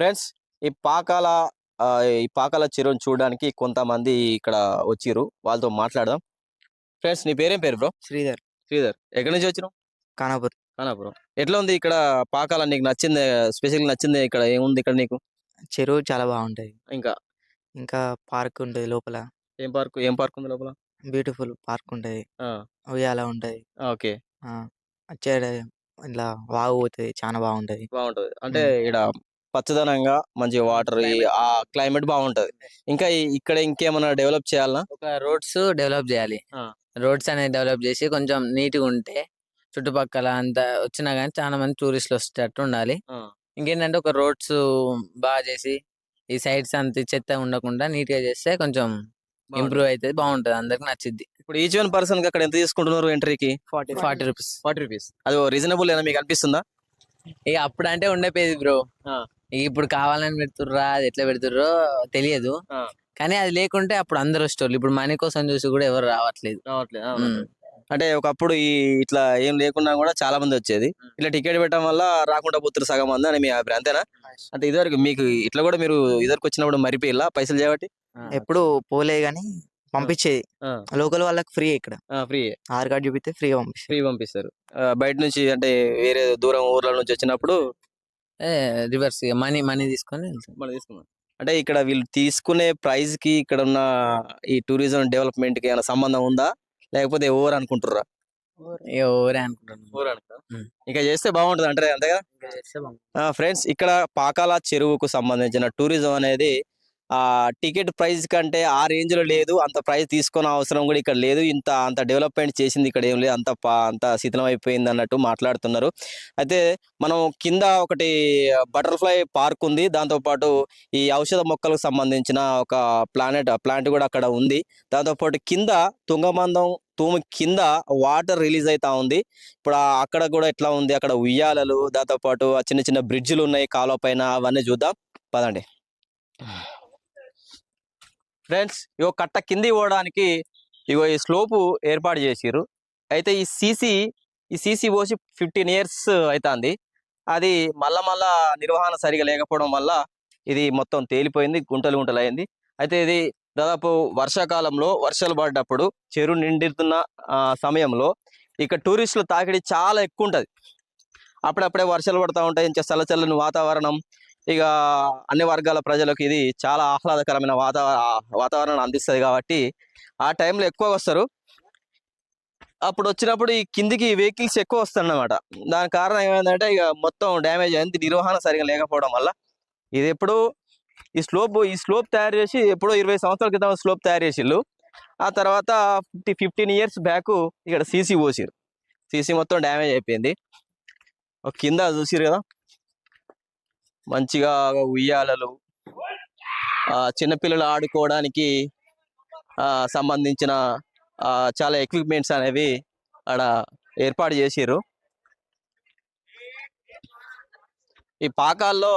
Friends ఈ పాకాల ఈ పాకాల చెరువుని చూడడానికి కొంతమంది ఇక్కడ వచ్చిర్రు. వాళ్ళతో మాట్లాడదాం. ఫ్రెండ్స్ నీ పేరేం పేరు బ్రో? శ్రీధర్. శ్రీధర్. ఎక్కడి నుంచి వచ్చినావు కానాపూర్ కానాపురం ఎట్లా ఉంది ఇక్కడ పాకాల? నీకు నచ్చింది స్పెషల్ నచ్చింది ఇక్కడ ఏముంది ఇక్కడ నీకు? చెరువు చాలా బాగుంటది. ఇంకా? ఇంకా పార్క్ ఉంటది లోపల. ఏం పార్క్? ఏం పార్క్ ఉంది లోపల? బ్యూటిఫుల్ పార్క్ ఉంటది. ఆ, ఉయ్యాల ఉంటది. ఓకే. ఇట్లా వాగు పోతుంది. చాలా బాగుంటది. బాగుంటది. అంటే ఇక్కడ పచ్చదనంగా మంచి వాటర్ ఆ క్లైమేట్ బాగుంటది. ఇంకా ఇక్కడ ఇంకేమైనా డెవలప్ చేయాలనా? ఒక రోడ్స్ డెవలప్ చేయాలి. రోడ్స్ అనేది డెవలప్ చేసి కొంచెం నీట్గా ఉంటే చుట్టుపక్కల అంతా వచ్చినా కానీ చాలా మంది టూరిస్టులు వచ్చేటట్టు ఉండాలి. ఇంకేంటంటే ఒక రోడ్స్ బాగా చేసి ఈ సైడ్స్ అంత చెత్త ఉండకుండా నీట్గా చేస్తే కొంచెం ఇంప్రూవ్ అవుతుంది బాగుంటది అందరికి నచ్చిద్ది. ఇప్పుడు ఈచ్ వన్ పర్సన్ అక్కడ ఎంత తీసుకుంటున్నారు ఎంట్రీకి? Forty forty rupees. Forty rupees. అది రీజనబుల్ అయినా మీకు అనిపిస్తుందా? ఇక అప్పుడు అంటే ఉండేది బ్రో. ఇప్పుడు కావాలని పెడుతుర్రా అది ఎట్లా పెడుతుర్రో తెలియదు. కానీ అది లేకుంటే అప్పుడు అందరు వచ్చేటోళ్ళు ఇప్పుడు మనీ కోసం చూసి కూడా ఎవరు రావట్లేదు. అంటే ఒకప్పుడు ఈ ఇట్లా ఏం లేకున్నా కూడా చాలా మంది వచ్చేది. ఇట్లా టికెట్ పెట్టడం వల్ల రాకుండా పోతున్నారు సగం మంది అని మీ అభిప్రాయం అంతేనా? అంటే ఇదివరకు మీకు ఇట్లా కూడా మీరు ఇదివరకు వచ్చినప్పుడు మరిపోయిల్లా పైసలు చేయబట్టి? ఎప్పుడు పోలే గాని పంపించేది. లోకల్ వాళ్ళకి ఫ్రీ ఇక్కడ. ఫ్రీ ఆధార్ కార్డ్ చూపిస్తే ఫ్రీగా పంపిస్తుంది ఫ్రీ పంపిస్తారు. ఆ, బయట నుంచి అంటే వేరే దూరం ఊర్ల నుంచి వచ్చినప్పుడు రివర్స్ మనీ మనీ తీసుకొని వెళ్తాం. మనం తీసుకున్నాం అంటే ఇక్కడ వీళ్ళు తీసుకునే ప్రైస్కి ఇక్కడ ఉన్న ఈ టూరిజం డెవలప్మెంట్కి ఏమైనా సంబంధం ఉందా? లేకపోతే ఓవర్ అనుకుంటుర్రా? అనుకుంటున్నాను ఓవర్. ఇంకా చేస్తే బాగుంటుంది అంటారు అంతే కదా ఫ్రెండ్స్ ఇక్కడ పాకాల చెరువుకు సంబంధించిన టూరిజం అనేది టికెట్ ప్రైస్ కంటే ఆ రేంజ్లో లేదు అంత ప్రైస్ తీసుకునే అవసరం కూడా ఇక్కడ లేదు. ఇంత అంత డెవలప్మెంట్ చేసింది ఇక్కడ ఏం లేదు. అంత అంత శిథిలం అయిపోయింది అన్నట్టు మాట్లాడుతున్నారు. అయితే మనం కింద ఒకటి బటర్ఫ్లై పార్క్ ఉంది. దాంతో పాటు ఈ ఔషధ మొక్కలకు సంబంధించిన ఒక ప్లానెట్ ప్లాంట్ కూడా అక్కడ ఉంది. దాంతో పాటు కింద తుంగమందం తూము కింద వాటర్ రిలీజ్ అవుతా ఉంది. ఇప్పుడు అక్కడ కూడా ఎట్లా ఉంది? అక్కడ ఉయ్యాలలు దాంతో పాటు చిన్న చిన్న బ్రిడ్జ్లు ఉన్నాయి కాలువ పైన. అవన్నీ చూద్దాం. పదండి. ఫ్రెండ్స్ ఇగో కట్ట కింది పోవడానికి ఇగో ఈ స్లోపు ఏర్పాటు చేసిరు అయితే ఈ సీసీ ఈ సీసీ పోసి ఫిఫ్టీన్ ఇయర్స్ అవుతుంది అది మళ్ళా మళ్ళా నిర్వహణ సరిగా లేకపోవడం వల్ల ఇది మొత్తం తేలిపోయింది గుంటలు గుంటలు అయింది అయితే ఇది దాదాపు వర్షాకాలంలో వర్షాలు పడ్డప్పుడు చెరువు నిండుతున్న ఆ, సమయంలో ఇక్కడ టూరిస్టుల తాకిడి చాలా ఎక్కువ ఉంటుంది అప్పుడప్పుడే వర్షాలు పడతా ఉంటాయి ఇంకా చల్లచల్లని వాతావరణం ఇక అన్ని వర్గాల ప్రజలకు ఇది చాలా ఆహ్లాదకరమైన వాతావరణ వాతావరణాన్ని అందిస్తుంది కాబట్టి ఆ టైంలో ఎక్కువ వస్తారు. అప్పుడు వచ్చినప్పుడు ఈ కిందికి వెహికల్స్ ఎక్కువ వస్తాయన్నమాట. దాని కారణం ఏమైందంటే ఇక మొత్తం డ్యామేజ్ అయింది. నిర్వహణ సరిగా లేకపోవడం వల్ల ఇది ఎప్పుడు ఈ స్లోప్ ఈ స్లోప్ తయారు చేసి ఎప్పుడో ఇరవై సంవత్సరాల క్రితం స్లోప్ తయారు చేసిళ్ళు. ఆ తర్వాత ఫిఫ్టీ ఫిఫ్టీన్ ఇయర్స్ బ్యాక్ ఇక్కడ సీసీ పోసిరు. సీసీ మొత్తం డ్యామేజ్ అయిపోయింది. కింద చూసిరు కదా? మంచిగా ఉయ్యాలలు ఆ, చిన్నపిల్లలు ఆడుకోవడానికి ఆ, సంబంధించిన చాలా ఎక్విప్మెంట్స్ అనేవి ఆడ ఏర్పాటు చేసిర్రు. ఈ పాకాల్లో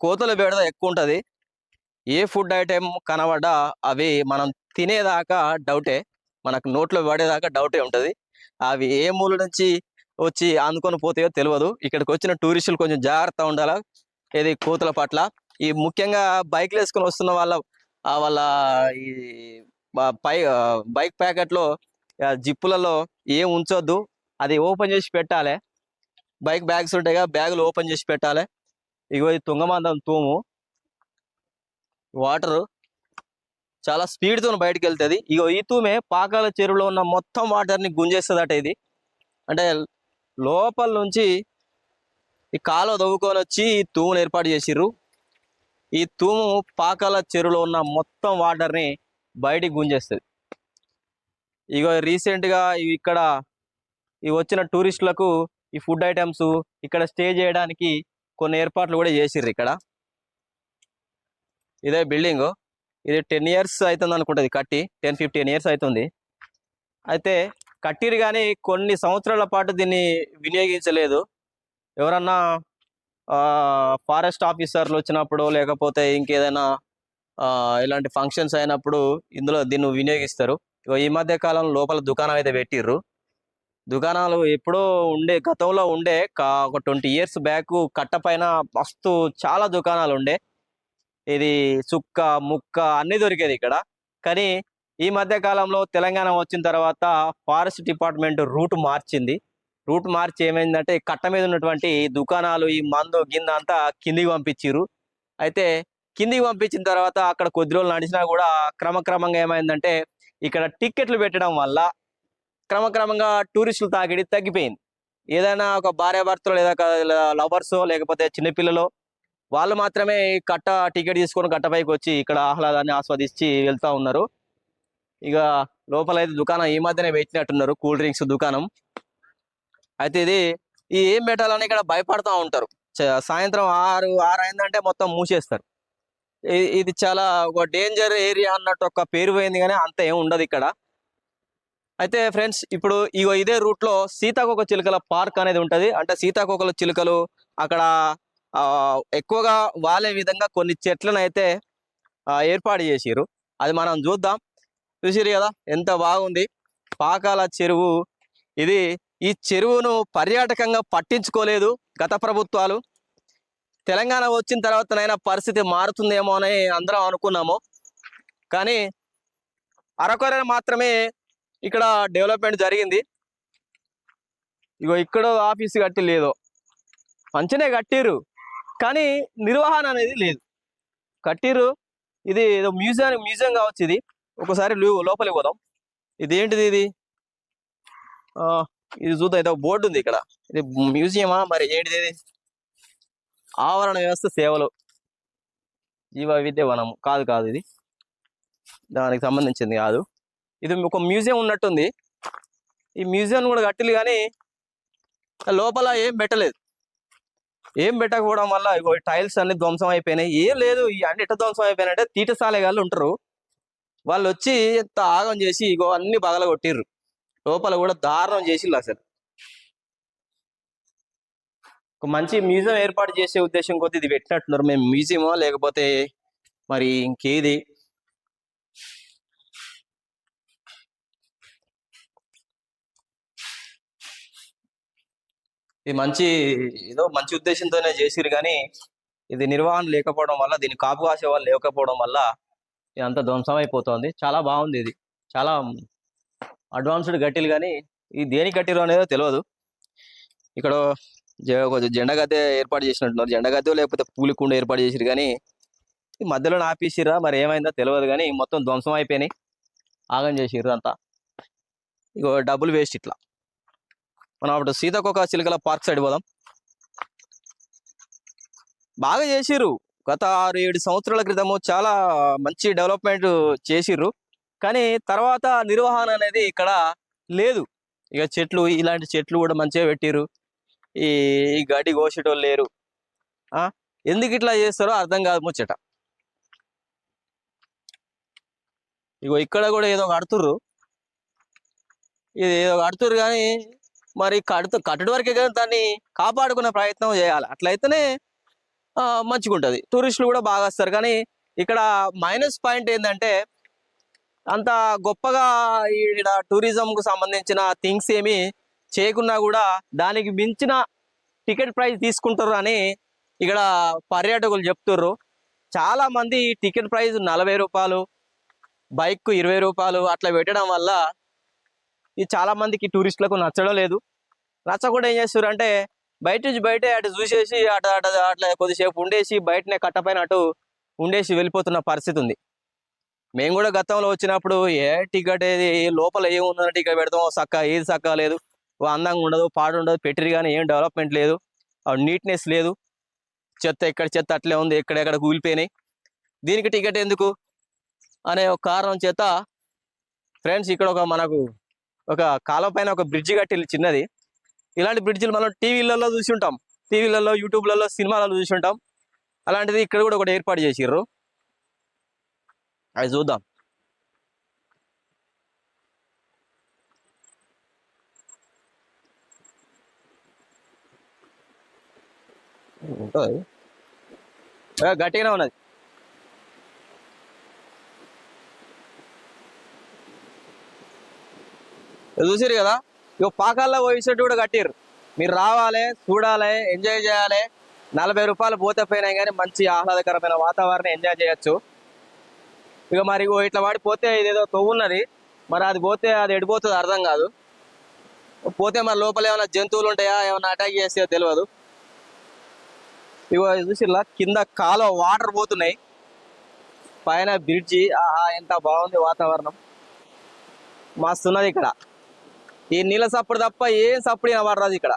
కోతుల బేడద ఎక్కువ ఉంటుంది ఏ ఫుడ్ ఐటెం కనబడ్డా అవి మనం తినేదాకా డౌటే మనకు నోట్లో పడేదాకా డౌటే ఉంటది. అవి ఏ మూల నుంచి వచ్చి అందుకొని పోతాయో తెలియదు ఇక్కడికి వచ్చిన టూరిస్టులు కొంచెం జాగ్రత్త ఉండాలా? ఇది కోతుల పట్ల? ఈ ముఖ్యంగా బైక్లు వేసుకొని వస్తున్న వాళ్ళ వాళ్ళ ఈ పై బైక్ ప్యాకెట్లో జిప్పులలో ఏం ఉంచొద్దు. అది ఓపెన్ చేసి పెట్టాలి. బైక్ బ్యాగ్స్ ఉంటాయి కదా బ్యాగులు ఓపెన్ చేసి పెట్టాలి. ఇగో ఇది తుంగమందం తూము. వాటర్ చాలా స్పీడ్తో బయటకు వెళ్తుంది ఇగో ఈ తూమే పాకాల చెరువులో ఉన్న మొత్తం వాటర్ని గుంజేస్తుందట ఇది. అంటే లోపల నుంచి ఈ కాలువ దవ్వుకొని వచ్చి ఈ తూమును ఏర్పాటు చేసిర్రు. ఈ తూము పాకాల చెరువులో ఉన్న మొత్తం వాటర్ని బయటికి గుంజేస్తుంది. ఇక రీసెంట్గా ఇవి ఇక్కడ ఈ వచ్చిన టూరిస్టులకు ఈ ఫుడ్ ఐటమ్స్ ఇక్కడ స్టే చేయడానికి కొన్ని ఏర్పాట్లు కూడా చేసిర్రు ఇక్కడ. ఇదే బిల్డింగ్ ఇది టెన్ ఇయర్స్ అవుతుంది అనుకుంటుంది కట్టి. టెన్ ఫిఫ్టీన్ ఇయర్స్ అవుతుంది. అయితే కట్టిరు కానీ కొన్ని సంవత్సరాల పాటు దీన్ని వినియోగించలేదు. ఎవరన్నా ఫారెస్ట్ ఆఫీసర్లు వచ్చినప్పుడు లేకపోతే ఇంకేదైనా ఆ, ఇలాంటి ఫంక్షన్స్ అయినప్పుడు ఇందులో దీన్ని వినియోగిస్తారు. ఇగో ఈ మధ్య కాలంలో లోపల దుకాణం అయితే పెట్టిర్రు. దుకాణాలు ఎప్పుడో ఉండే గతంలో ఉండే ఒక ట్వంటీ ఇయర్స్ బ్యాక్ కట్ట పైన మస్తు చాలా దుకాణాలు ఉండే. ఇది సుక్క ముక్క అన్ని దొరికేది ఇక్కడ. కానీ ఈ మధ్య కాలంలో తెలంగాణ వచ్చిన తర్వాత ఫారెస్ట్ డిపార్ట్మెంట్ రూట్ మార్చింది. రూట్ మార్చి ఏమైందంటే కట్ట మీద ఉన్నటువంటి దుకాణాలు ఈ మందు గిన్నె అంతా కిందికి పంపించిర్రు. అయితే కిందికి పంపించిన తర్వాత అక్కడ కొద్ది రోజులు నడిచినా కూడా క్రమక్రమంగా ఏమైందంటే ఇక్కడ టిక్కెట్లు పెట్టడం వల్ల క్రమక్రమంగా టూరిస్టులు తాకిడి తగ్గిపోయింది. ఏదైనా ఒక భార్యాభర్తలు లేదా లవర్స్ లేకపోతే చిన్నపిల్లలు వాళ్ళు మాత్రమే కట్ట టికెట్ తీసుకొని కట్టపైకి వచ్చి ఇక్కడ ఆహ్లాదాన్ని ఆస్వాదించి వెళ్తా ఉన్నారు. ఇక లోపల అయితే దుకాణం ఈ మధ్యనే పెట్టినట్టున్నారు కూల్ డ్రింక్స్ దుకాణం. అయితే ఇది ఈ ఏం పెట్టాలని ఇక్కడ భయపడతా ఉంటారు. చ- సాయంత్రం ఆరు ఆరు అయిందంటే మొత్తం మూసేస్తారు. ఇది చాలా ఒక డేంజర్ ఏరియా అన్నట్టు ఒక పేరు పోయింది కానీ అంత ఏం ఉండదు ఇక్కడ. అయితే ఫ్రెండ్స్ ఇప్పుడు ఇగో ఇదే రూట్లో సీతాకోక చిలుకల పార్క్ అనేది ఉంటది. అంటే సీతాకోకల చిలుకలు అక్కడ ఎక్కువగా వాలే విధంగా కొన్ని చెట్లను అయితే ఏర్పాటు చేసిరు అది మనం చూద్దాం. చూసిరు కదా ఎంత బాగుంది. పాకాల చెరువు. ఇది ఈ చెరువును పర్యాటకంగా పట్టించుకోలేదు గత ప్రభుత్వాలు. తెలంగాణ వచ్చిన తర్వాతనైనా పరిస్థితి మారుతుందేమో అని అందరం అనుకున్నాము. కానీ అరకొర మాత్రమే ఇక్కడ డెవలప్మెంట్ జరిగింది. ఇగో ఇక్కడ ఆఫీస్ కట్టి లేదు. మంచినే కట్టిర్రు. కానీ నిర్వహణ అనేది లేదు. కట్టిర్రు. ఇది ఏదో మ్యూజియం మ్యూజియం కావచ్చు ఇది. ఒకసారి లోపలికి పోదాం. ఇది? ఏంటిది ఇది ఇది చూద్దాం ఏదో బోర్డు ఉంది ఇక్కడ. ఇది మ్యూజియమా? మరి ఏంటిది? ఆవరణ వ్యవస్థ సేవలు. జీవ విద్య వనం కాదు కాదు ఇది. దానికి సంబంధించింది కాదు. ఇది ఒక మ్యూజియం ఉన్నట్టుంది. ఈ మ్యూజియం కూడా కట్టిలు కానీ లోపల ఏం పెట్టలేదు. ఏం పెట్టకపోవడం వల్ల ఇగో టైల్స్ అన్ని ధ్వంసం అయిపోయినాయి. ఏం లేదు ఈ అన్ని ఎట్ట ధ్వంసం అయిపోయినాయంటే తీటసాలే వాళ్ళు ఉంటారు. వాళ్ళు వచ్చి ఎంత ఆగం చేసి ఇగో అన్ని బగల కొట్టిర్రు లోపల కూడా దారుణం చేసిండ్రు అసలు. ఒక మంచి మ్యూజియం ఏర్పాటు చేసే ఉద్దేశం కొద్ది ఇది పెట్టినట్టున్నారు. మేము మ్యూజియమా లేకపోతే మరి ఇంకేది? ఇది మంచి ఏదో మంచి ఉద్దేశంతోనే చేసిరు కానీ ఇది నిర్వహణ లేకపోవడం వల్ల దీన్ని కాపు కాసే వాళ్ళు లేకపోవడం వల్ల ఇదంతా ధ్వంసం అయిపోతుంది చాలా బాగుంది ఇది. చాలా అడ్వాన్స్డ్ గట్టిలు కానీ ఈ దేని గట్టిలు అనేదో తెలియదు ఇక్కడ జెండా గద్దె ఏర్పాటు చేసినట్టున్నారు. జెండా గద్దె లేకపోతే పూలికుండ ఏర్పాటు చేసిరు కానీ ఈ మధ్యలో ఆపేసిరా మరి ఏమైందో తెలియదు కానీ మొత్తం ధ్వంసం అయిపోయినాయి. ఆగం చేసిర్రు అంతా. ఇగో డబ్బులు వేస్ట్ ఇట్లా. మనం అప్పుడు సీతాకోక చిలుకల పార్క్ సైడ్ పోదాం. బాగా చేసిర్రు. గత ఆరు ఏడు సంవత్సరాల క్రితము చాలా మంచి డెవలప్మెంట్ చేసిర్రు. కానీ తర్వాత నిర్వహణ అనేది ఇక్కడ లేదు. ఇక చెట్లు ఇలాంటి చెట్లు కూడా మంచిగా పెట్టిర్రు. ఈ ఈ గడ్డి కోసేటోళ్ళు లేరు. ఆ? ఎందుకు ఇట్లా చేస్తారో అర్థం కాదు ముచ్చట. ఇగో ఇక్కడ కూడా ఏదో కడుతుర్రు. ఇది ఏదో కడుతుర్రు కానీ మరి కడుతూ కట్టడి వరకే కానీ దాన్ని కాపాడుకునే ప్రయత్నం చేయాలి. అట్లయితేనే మంచిగా ఉంటుంది టూరిస్టులు కూడా బాగా వస్తారు. కానీ ఇక్కడ మైనస్ పాయింట్ ఏంటంటే అంత గొప్పగా ఈడ టూరిజంకు సంబంధించిన థింగ్స్ ఏమి చేయకున్నా కూడా దానికి మించిన టికెట్ ప్రైస్ తీసుకుంటారు అని ఇక్కడ పర్యాటకులు చెప్తుర్రు. చాలా మంది టికెట్ ప్రైస్ నలభై రూపాయలు బైక్ ఇరవై రూపాయలు అట్లా పెట్టడం వల్ల ఇది చాలా మందికి టూరిస్టులకు నచ్చడం లేదు. నచ్చకుండా ఏం చేస్తారు అంటే బయట నుంచి బయటే అటు చూసేసి అటు అటు అట్లా కొద్దిసేపు ఉండేసి బయటనే కట్టపైన అటు ఉండేసి వెళ్ళిపోతున్న పరిస్థితి ఉంది. మేము కూడా గతంలో వచ్చినప్పుడు ఏ టికెట్ ఏది లోపల ఏముందని టికెట్ పెడతాం. సక్క ఏది సక్క లేదు. ఓ అందంగా ఉండదు పాడు ఉండదు పెట్టిరు కానీ ఏం డెవలప్మెంట్ లేదు. నీట్నెస్ లేదు. చెత్త ఎక్కడ చెత్త అట్లే ఉంది ఎక్కడెక్కడ కూలిపోయినాయి. దీనికి టికెట్ ఎందుకు? అనే ఒక కారణం చేత ఫ్రెండ్స్ ఇక్కడ ఒక మనకు ఒక కాలం పైన ఒక బ్రిడ్జి కట్టి చిన్నది. ఇలాంటి బ్రిడ్జిలు మనం టీవీలలో చూసి ఉంటాం. టీవీలలో యూట్యూబ్లలో సినిమాలలో చూసి ఉంటాం. అలాంటిది ఇక్కడ కూడా ఒకటి ఏర్పాటు చేసిర్రు. అది చూద్దాం ఉంటుంది గట్టిగానే ఉన్నది చూసిరు కదా? ఇక పాకాల్లో పోయినట్టు కూడా కట్టిర్రు మీరు రావాలి చూడాలి ఎంజాయ్ చేయాలి. నలభై రూపాయలు పోతే పోయినాయి కానీ మంచి ఆహ్లాదకరమైన వాతావరణం ఎంజాయ్ చేయొచ్చు. ఇక మరి ఇగో ఇట్లా పడిపోతే ఇదేదో తవ్వున్నది మరి అది పోతే అది ఎడిపోతుంది అర్థం కాదు. పోతే మరి లోపల ఏమైనా జంతువులు ఉంటాయా? ఏమైనా అటాక్ చేస్తే తెలియదు ఇగో చూసిలా కింద కాలువ వాటర్ పోతున్నాయి. పైన బ్రిడ్జి ఆహా ఎంత బాగుంది వాతావరణం. మస్తున్నది ఇక్కడ. ఈ నీళ్ళ సప్పుడు తప్ప ఏం సప్పుడు వినబడరాదు ఇక్కడ.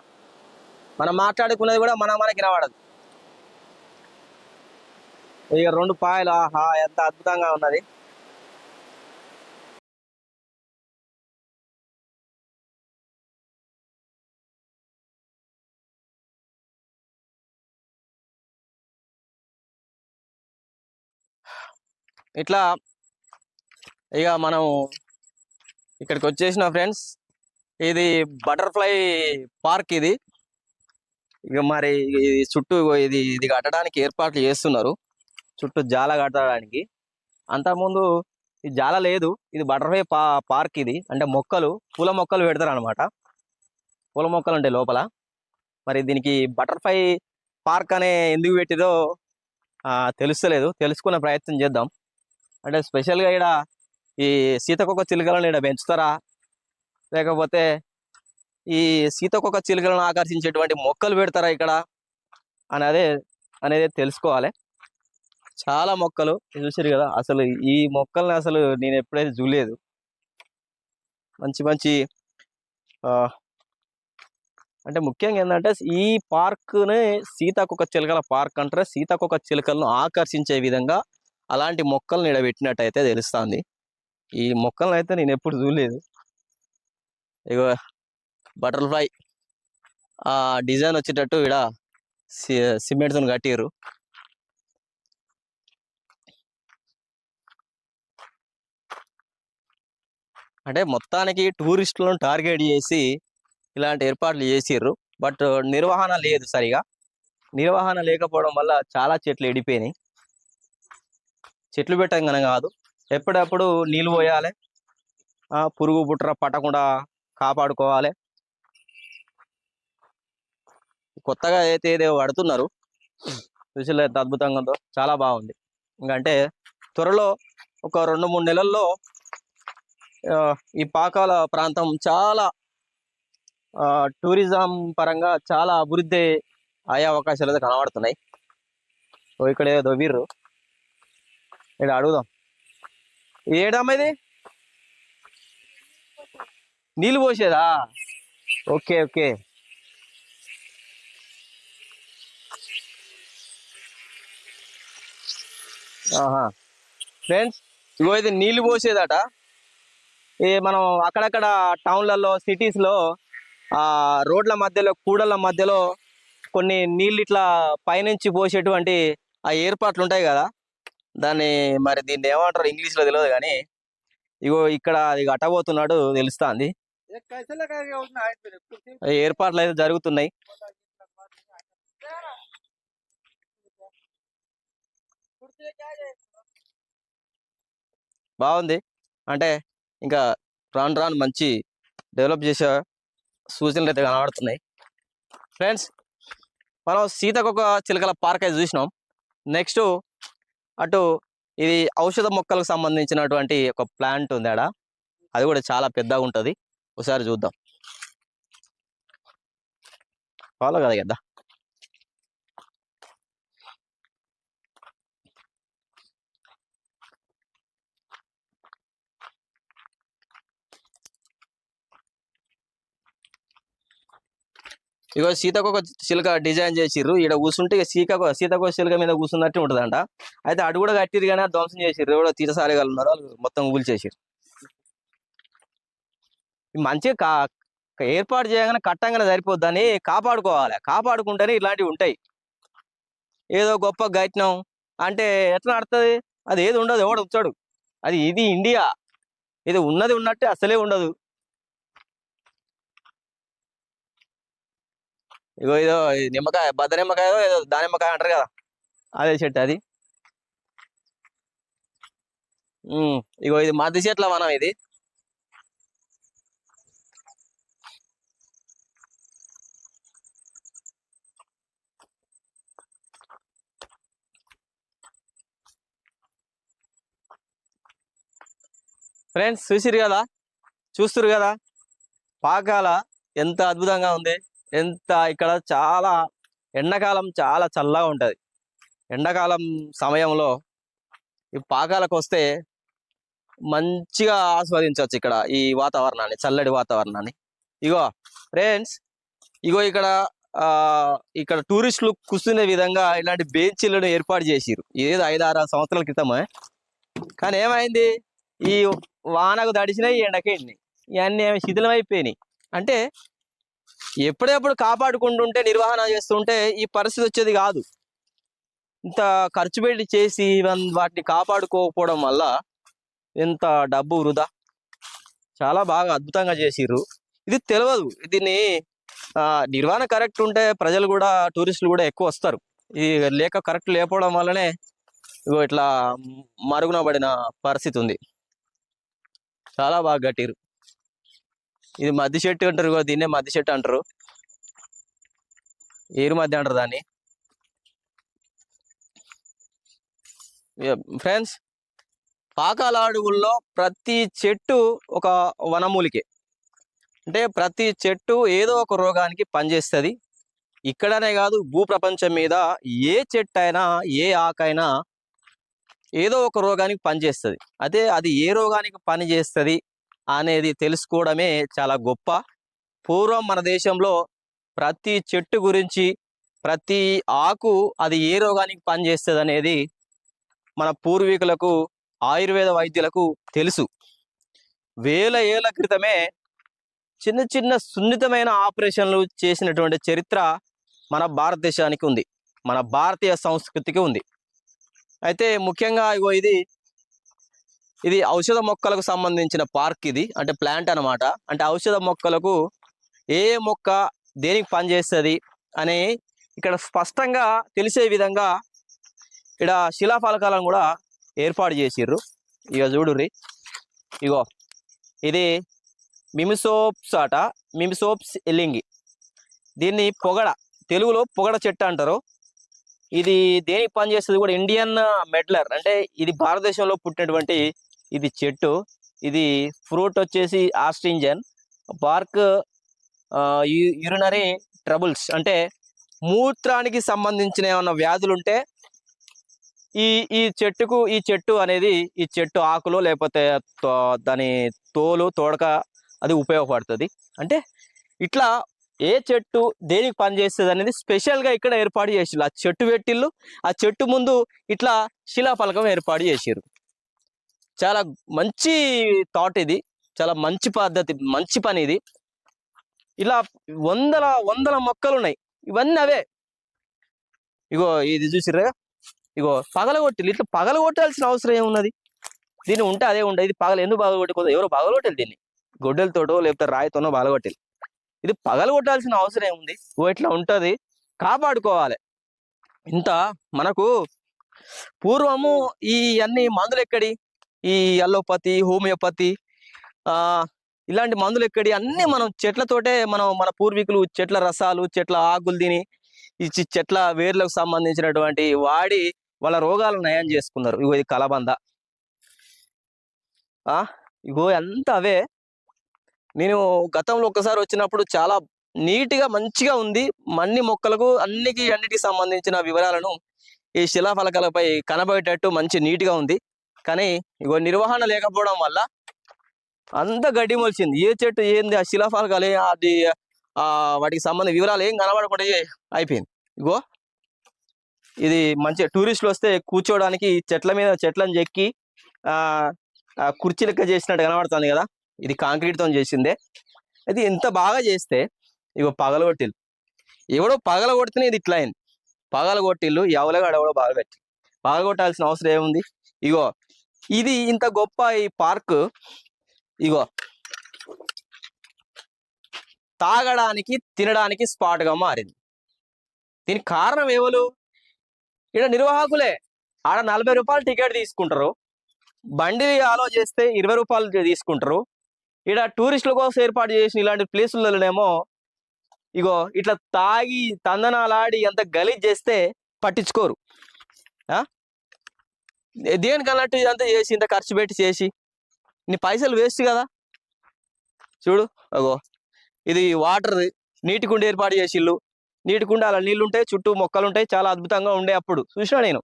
మనం మాట్లాడుకున్నది కూడా మన మనకి వినబడదు. ఇక రెండు పాయలు ఆహా ఎంత అద్భుతంగా ఉన్నది. ఇట్లా ఇక మనం ఇక్కడికి వచ్చేసిన ఫ్రెండ్స్ ఇది బటర్ఫ్లై పార్క్ ఇది. ఇక మరి ఇది చుట్టూ ఇది ఇది కట్టడానికి ఏర్పాట్లు చేస్తున్నారు. చుట్టూ జాల కట్టడానికి అంతకుముందు ఈ జాల లేదు. ఇది బటర్ఫ్లై పా పార్క్ ఇది. అంటే మొక్కలు పూల మొక్కలు పెడతారు అనమాట పూల మొక్కలు ఉంటాయి లోపల. మరి దీనికి బటర్ఫ్లై పార్క్ అనే ఎందుకు పెట్టిదో ఆ, తెలుస్తలేదు. తెలుసుకునే ప్రయత్నం చేద్దాం. అంటే స్పెషల్గా ఇక్కడ ఈ సీతకొక చిలుకలను ఇక్కడ పెంచుతారా? లేకపోతే ఈ సీతకొక చిలుకలను ఆకర్షించేటువంటి మొక్కలు పెడతారా ఇక్కడ? అనేది అనేది తెలుసుకోవాలి. చాలా మొక్కలు. చూసారు కదా అసలు ఈ మొక్కల్ని అసలు నేను ఎప్పుడైతే చూడలేదు. మంచి మంచి అంటే ముఖ్యంగా ఏంటంటే ఈ పార్క్ని సీతాకొక చిలుకల పార్క్ అంటారు. సీతాకొక చిలుకలను ఆకర్షించే విధంగా అలాంటి మొక్కలను ఇక్కడ పెట్టినట్టయితే తెలుస్తుంది. ఈ మొక్కలను అయితే నేను ఎప్పుడు చూడలేదు. ఇగో బటర్ఫ్లై ఆ డిజైన్ వచ్చేటట్టు ఇక్కడ సిమెంట్తో కట్టిర్రు. అంటే మొత్తానికి టూరిస్టులను టార్గెట్ చేసి ఇలాంటి ఏర్పాట్లు చేసిర్రు. బట్ నిర్వహణ లేదు సరిగా. నిర్వహణ లేకపోవడం వల్ల చాలా చెట్లు ఎడిపోయినాయి. చెట్లు పెట్టంగానే కాదు. ఎప్పుడప్పుడు నీళ్ళు పోయాలి. ఆ, పురుగు పుట్ర పట్టకుండా కాపాడుకోవాలి. కొత్తగా అయితే ఏదో పడుతున్నారు. చూసిలో అద్భుతంగా చాలా బాగుంది. ఇంకంటే త్వరలో ఒక రెండు మూడు నెలల్లో ఈ పాకాల ప్రాంతం చాలా ఆ, టూరిజం పరంగా చాలా అభివృద్ధి అయ్యే అవకాశాలు అయితే కనబడుతున్నాయి. ఓ ఇక్కడ ఏదో వీర్రు ఇక్కడ అడుగుదాం. ఏడమ్మా ఇది? నీళ్ళు పోసేదా? Okay okay. ఆహా. ఫ్రెండ్స్ ఇగో ఇది నీళ్ళు పోసేదట. ఈ మనం అక్కడక్కడ టౌన్లలో సిటీస్లో ఆ రోడ్ల మధ్యలో కూడల మధ్యలో కొన్ని నీళ్ళు ఇట్లా పైనుంచి పోసేటువంటి ఆ ఏర్పాట్లు ఉంటాయి కదా. దాన్ని మరి దీన్ని ఏమంటారు ఇంగ్లీష్లో తెలియదు కానీ ఇగో ఇక్కడ అది కట్టబోతున్నాడు తెలుస్తుంది. ఏర్పాట్లు అయితే జరుగుతున్నాయి. బాగుంది. అంటే ఇంకా రాను రాను మంచి డెవలప్ చేసే సూచనలు అయితే కనబడుతున్నాయి. ఫ్రెండ్స్ మనం సీతకొక చిలకల పార్క్ అయితే చూసినాం. నెక్స్ట్ అటు ఇది ఔషధ మొక్కలకు సంబంధించినటువంటి ఒక ప్లాంట్ ఉంది ఆడ. అది కూడా చాలా పెద్దగా ఉంటుంది. ఒకసారి చూద్దాం. ఫాలో కదా కదా? ఇగో సీతకొక చిలుక డిజైన్ చేసిర్రు. ఇక్కడ కూర్చుంటే ఇక సీకకు సీతకొక చిలుక మీద కూర్చున్నట్టు ఉంటుందంట. అయితే అడు కూడా కట్టిరు కానీ ధ్వంసం చేసిర్రు. ఎవడో తీరసారిగా ఉన్నారు వాళ్ళు మొత్తం ఊలు చేసిర్రు. మంచిగా ఏర్పాటు చేయగానే కట్టంగానే సరిపోద్దని కాపాడుకోవాలి. కాపాడుకుంటేనే ఇలాంటివి ఉంటాయి. ఏదో గొప్ప గట్టినం అంటే ఎట్లా నడుతుంది అది ఏది ఉండదు. ఎవడు వచ్చాడు? అది ఇది ఇండియా. ఇది ఉన్నది ఉన్నట్టే అసలే ఉండదు. ఇగో ఏదో నిమ్మకాయ బద్ద నిమ్మకాయ ఏదో దానిమ్మకాయ అంటారు కదా అదే చెట్టు అది. ఇగో ఇది మధ్య చెట్ల వనం ఇది. ఫ్రెండ్స్ చూసిరు కదా? చూస్తురు కదా? పాకాల ఎంత అద్భుతంగా ఉంది. ఎంత ఇక్కడ చాలా ఎండాకాలం చాలా చల్లగా ఉంటుంది. ఎండాకాలం సమయంలో ఈ పాకాలకు వస్తే మంచిగా ఆస్వాదించవచ్చు ఇక్కడ ఈ వాతావరణాన్ని చల్లటి వాతావరణాన్ని. ఇగో ఫ్రెండ్స్ ఇగో ఇక్కడ ఆ ఇక్కడ టూరిస్టులు కూర్చునే విధంగా ఇలాంటి బెంచీలను ఏర్పాటు చేసిరు ఏదో ఐదు ఆరు సంవత్సరాల క్రితమే? కానీ ఏమైంది? ఈ వానకు తడిసినాయి ఎండకి ఇవన్నీ ఏమి శిథిలం అయిపోయినాయి అంటే ఎప్పుడెప్పుడు కాపాడుకుంటుంటే నిర్వహణ చేస్తుంటే ఈ పరిస్థితి వచ్చేది కాదు. ఇంత ఖర్చు పెట్టి చేసి వాటిని కాపాడుకోకపోవడం వల్ల ఎంత డబ్బు వృధా. చాలా బాగా అద్భుతంగా చేసిర్రు. ఇది తెలియదు దీన్ని ఆ, నిర్వహణ కరెక్ట్ ఉంటే ప్రజలు కూడా టూరిస్టులు కూడా ఎక్కువ వస్తారు. ఇది లేక కరెక్ట్ లేకపోవడం వల్లనే ఇగో ఇట్లా మరుగున పడిన పరిస్థితి ఉంది. చాలా బాగా కట్టిరు ఇది మద్ది చెట్టు అంటారు కదా దీన్నే మద్ది చెట్టు అంటారు. ఏరు మధ్య అంటారు దాన్ని. ఫ్రెండ్స్ పాకాల అడవుల్లో ప్రతి చెట్టు ఒక వనమూలికే. అంటే ప్రతి చెట్టు ఏదో ఒక రోగానికి పనిచేస్తుంది. ఇక్కడనే కాదు భూప్రపంచం మీద ఏ చెట్టు అయినా ఏ ఆకైనా ఏదో ఒక రోగానికి పనిచేస్తుంది. అదే అది ఏ రోగానికి పనిచేస్తుంది? అనేది తెలుసుకోవడమే చాలా గొప్ప. పూర్వం మన దేశంలో ప్రతి చెట్టు గురించి ప్రతి ఆకు అది ఏ రోగానికి పనిచేస్తుంది అనేది మన పూర్వీకులకు ఆయుర్వేద వైద్యులకు తెలుసు. వేల ఏళ్ళ క్రితమే చిన్న చిన్న సున్నితమైన ఆపరేషన్లు చేసినటువంటి చరిత్ర మన భారతదేశానికి ఉంది. మన భారతీయ సంస్కృతికి ఉంది. అయితే ముఖ్యంగా ఇగో ఇది ఇది ఔషధ మొక్కలకు సంబంధించిన పార్క్ ఇది. అంటే ప్లాంట్ అన్నమాట. అంటే ఔషధ మొక్కలకు ఏ ఏ మొక్క దేనికి పనిచేస్తుంది అని ఇక్కడ స్పష్టంగా తెలిసే విధంగా ఇక్కడ శిలాఫలకాలను కూడా ఏర్పాటు చేసిర్రు. ఇక చూడుర్రి. ఇగో ఇది మిమిసోప్స్ అట. మిమిసోప్స్ ఎల్లింగి దీన్ని పొగడ తెలుగులో పొగడ చెట్టు అంటారు. ఇది దేనికి పనిచేస్తుంది కూడా ఇండియన్ మెడ్లర్. అంటే ఇది భారతదేశంలో పుట్టినటువంటి ఇది చెట్టు. ఇది ఫ్రూట్ వచ్చేసి ఆస్ట్రింజన్ బార్క్ యూరినరీ ట్రబుల్స్ అంటే మూత్రానికి సంబంధించిన ఏమన్నా వ్యాధులు ఉంటే ఈ ఈ చెట్టుకు ఈ చెట్టు అనేది ఈ చెట్టు ఆకులు లేకపోతే తో- దాని తోలు తోడక అది ఉపయోగపడుతుంది. అంటే ఇట్లా ఏ చెట్టు దేనికి పనిచేస్తుంది అనేది స్పెషల్గా ఇక్కడ ఏర్పాటు చేసిర్రు ఆ చెట్టు పెట్టిళ్ళు ఆ చెట్టు ముందు ఇట్లా శిలాఫలకం ఏర్పాటు చేసిర్రు. చాలా మంచి థాట్ ఇది. చాలా మంచి పద్ధతి మంచి పని ఇది. ఇలా వందల వందల మొక్కలు ఉన్నాయి. ఇవన్నీ అవే. ఇగో ఇది చూసిర్రా ఇగో పగలగొట్టి ఇట్లా పగలగొట్టాల్సిన అవసరం ఏమున్నది? దీన్ని ఉంటే అదే ఉండదు ఇది పగల ఎందుకు పగలగొట్టుకోదు? ఎవరో పగలగొట్టాలి దీన్ని? గొడ్డలతోటో లేకపోతే రాయితోనో పగలగొట్టాలి ఇది పగలగొట్టాల్సిన అవసరం ఏముంది? ఓ ఇట్లా ఉంటది. కాపాడుకోవాలి. ఇంత మనకు పూర్వము ఈ అన్ని మందులు ఎక్కడి? ఈ అల్లోపతి హోమియోపతి ఆ ఇలాంటి మందులు ఎక్కడి అన్ని మనం చెట్లతోటే మనం మన పూర్వీకులు చెట్ల రసాలు చెట్ల ఆకులు తిని ఈ చెట్ల వేర్లకు సంబంధించినటువంటి వాడి వాళ్ళ రోగాలను నయం చేసుకున్నారు. ఇగో ఇది కలబంద. ఆ ఇగో ఎంత అవే. నేను గతంలో ఒక్కసారి వచ్చినప్పుడు చాలా నీట్గా మంచిగా ఉంది. మన్ని మొక్కలకు అన్నికి అన్నిటికి సంబంధించిన వివరాలను ఈ శిలాఫలకాలపై కనబడేటట్టు మంచి నీట్గా ఉంది. కానీ ఇగో నిర్వహణ లేకపోవడం వల్ల అంత గడ్డి మొలిచింది. ఏ చెట్టు ఏంది? ఆ శిలాఫాలు కానీ అది వాటికి సంబంధించిన వివరాలు ఏం కనబడకుండా అయిపోయింది. ఇగో ఇది మంచి టూరిస్టులు వస్తే కూర్చోవడానికి చెట్ల మీద చెట్లను చెక్కి ఆ కుర్చీ లెక్క చేసినట్టు కనబడుతుంది కదా? ఇది కాంక్రీట్తో చేసిందే. అయితే ఇంత బాగా చేస్తే ఇగో పగలగొట్టిల్లు ఎవడో పగలగొడితేనే ఇది ఇట్లా అయింది. పగలగొట్టిల్లు ఎవలగాడు ఎవడో బాగా పెట్టి పగలగొట్టాల్సిన అవసరం ఏముంది? ఇగో ఇది ఇంత గొప్ప ఈ పార్క్. ఇగో. తాగడానికి తినడానికి స్పాట్గా గా మారింది. దీనికి కారణం ఎవరు ఇక్కడ నిర్వాహకులే. ఆడ నలభై రూపాయలు టికెట్ తీసుకుంటారు. బండి ఆలో చేస్తే ఇరవై రూపాయలు తీసుకుంటారు. ఇక్కడ టూరిస్టుల కోసం ఏర్పాటు చేసిన ఇలాంటి ప్లేసులలోనేమో ఇగో ఇట్లా తాగి తందనాలాడి అంత గలీజ్ చేస్తే పట్టించుకోరు. ఆ? దేనికి అన్నట్టు ఇదంతా చేసి ఇంత ఖర్చు పెట్టి చేసి? నీ పైసలు వేస్ట్ కదా? చూడు అగో. ఇది వాటర్ నీటి కుండ ఏర్పాటు చేసిళ్ళు. నీటి కుండ అలా నీళ్ళు ఉంటాయి చుట్టూ మొక్కలు ఉంటాయి చాలా అద్భుతంగా ఉండే అప్పుడు. చూసినా నేను?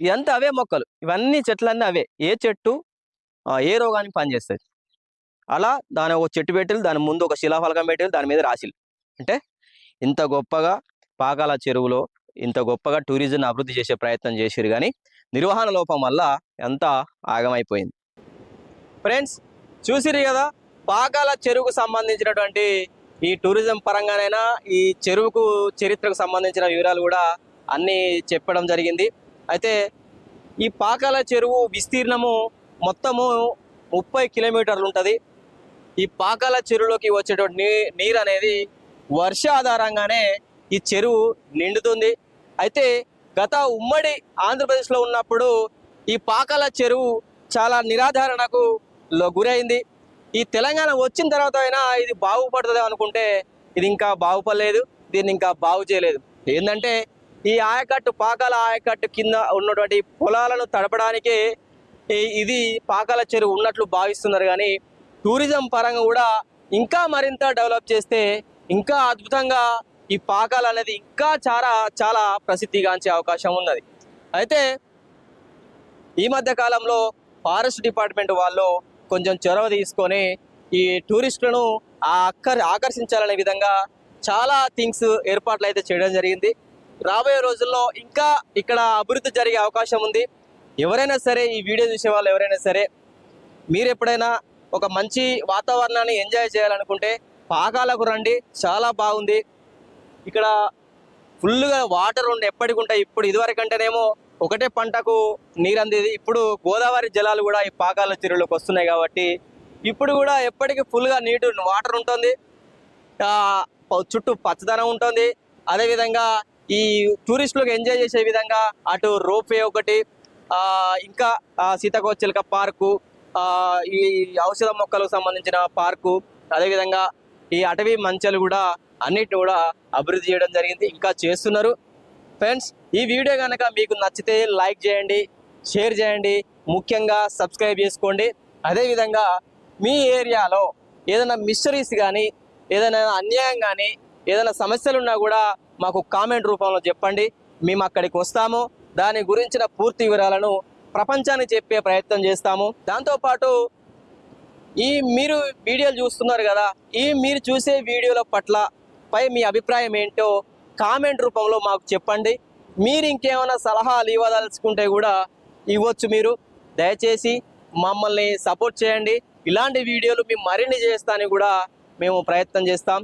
ఇదంతా అవే మొక్కలు. ఇవన్నీ చెట్లన్నీ అవే. ఏ చెట్టు? ఏ రోగానికి పనిచేస్తుంది అలా దాని ఒక చెట్టు పెట్టిలు దాని ముందు ఒక శిలాఫలకం పెట్టిలు దాని మీద రాసిలు అంటే ఇంత గొప్పగా పాకాల చెరువులో ఇంత గొప్పగా టూరిజం అభివృద్ధి చేసే ప్రయత్నం చేసిరు కానీ నిర్వహణ లోపం వల్ల ఎంత ఆగమైపోయింది. ఫ్రెండ్స్ చూసిరు కదా పాకాల చెరువుకు సంబంధించినటువంటి ఈ టూరిజం పరంగానైనా ఈ చెరువుకు చరిత్రకు సంబంధించిన వివరాలు కూడా అన్నీ చెప్పడం జరిగింది. అయితే ఈ పాకాల చెరువు విస్తీర్ణము మొత్తము ముప్పై కిలోమీటర్లు ఉంటుంది. ఈ పాకాల చెరువులోకి వచ్చేటువంటి నీ నీరు అనేది వర్షాధారంగానే ఈ చెరువు నిండుతుంది. అయితే గత ఉమ్మడి ఆంధ్రప్రదేశ్లో ఉన్నప్పుడు ఈ పాకాల చెరువు చాలా నిరాధారణకు గురైంది. ఈ తెలంగాణ వచ్చిన తర్వాత అయినా ఇది బాగుపడుతుంది అనుకుంటే ఇది ఇంకా బాగుపడలేదు దీన్ని ఇంకా బాగు చేయలేదు. ఏంటంటే ఈ ఆయకట్టు పాకాల ఆయకట్టు కింద ఉన్నటువంటి పొలాలను తడపడానికి ఇది పాకాల చెరువు ఉన్నట్లు భావిస్తున్నారు కానీ టూరిజం పరంగా కూడా ఇంకా మరింత డెవలప్ చేస్తే ఇంకా అద్భుతంగా ఈ పాకాలు అనేది ఇంకా చాలా చాలా ప్రసిద్ధిగాంచే అవకాశం ఉన్నది. అయితే ఈ మధ్య కాలంలో ఫారెస్ట్ డిపార్ట్మెంట్ వాళ్ళు కొంచెం చొరవ తీసుకొని ఈ టూరిస్టులను ఆకర్ ఆకర్షించాలనే విధంగా చాలా థింగ్స్ ఏర్పాట్లు అయితే చేయడం జరిగింది. రాబోయే రోజుల్లో ఇంకా ఇక్కడ అభివృద్ధి జరిగే అవకాశం ఉంది. ఎవరైనా సరే ఈ వీడియో చూసే వాళ్ళు ఎవరైనా సరే మీరు ఎప్పుడైనా ఒక మంచి వాతావరణాన్ని ఎంజాయ్ చేయాలనుకుంటే పాకాలకు రండి. చాలా బాగుంది. ఇక్కడ ఫుల్గా వాటర్ ఉండే ఎప్పటికి ఉంటాయి. ఇప్పుడు ఇదివరకంటేనేమో ఒకటే పంటకు నీరు అందేది. ఇప్పుడు గోదావరి జలాలు కూడా ఈ పాకాల చెరువులోకి వస్తున్నాయి కాబట్టి ఇప్పుడు కూడా ఎప్పటికీ ఫుల్గా నీటు వాటర్ ఉంటుంది. చుట్టూ పచ్చదనం ఉంటుంది. అదేవిధంగా ఈ టూరిస్టులకు ఎంజాయ్ చేసే విధంగా అటు రోప్వే ఒకటి ఇంకా సీతాకోచిలక పార్కు ఈ ఔషధ మొక్కలకు సంబంధించిన పార్కు అదేవిధంగా ఈ అటవీ మంచాలు కూడా అన్నిటిని కూడా అభివృద్ధి చేయడం జరిగింది. ఇంకా చేస్తున్నారు. ఫ్రెండ్స్ ఈ వీడియో కనుక మీకు నచ్చితే లైక్ చేయండి షేర్ చేయండి ముఖ్యంగా సబ్స్క్రైబ్ చేసుకోండి. అదేవిధంగా మీ ఏరియాలో ఏదైనా మిస్టరీస్ కానీ ఏదైనా అన్యాయం కానీ ఏదైనా సమస్యలు ఉన్నా కూడా మాకు కామెంట్ రూపంలో చెప్పండి. మేము అక్కడికి వస్తాము. దాని గురించిన పూర్తి వివరాలను ప్రపంచానికి చెప్పే ప్రయత్నం చేస్తాము. దాంతోపాటు ఈ మీరు వీడియోలు చూస్తున్నారు కదా ఈ మీరు చూసే వీడియోల పట్ల పై మీ అభిప్రాయం ఏంటో కామెంట్ రూపంలో మాకు చెప్పండి. మీరు ఇంకేమైనా సలహాలు ఇవ్వదలుచుకుంటే కూడా ఇవ్వచ్చు మీరు. దయచేసి మమ్మల్ని సపోర్ట్ చేయండి. ఇలాంటి వీడియోలు మేము మరిన్ని చేస్తానని కూడా మేము ప్రయత్నం చేస్తాం.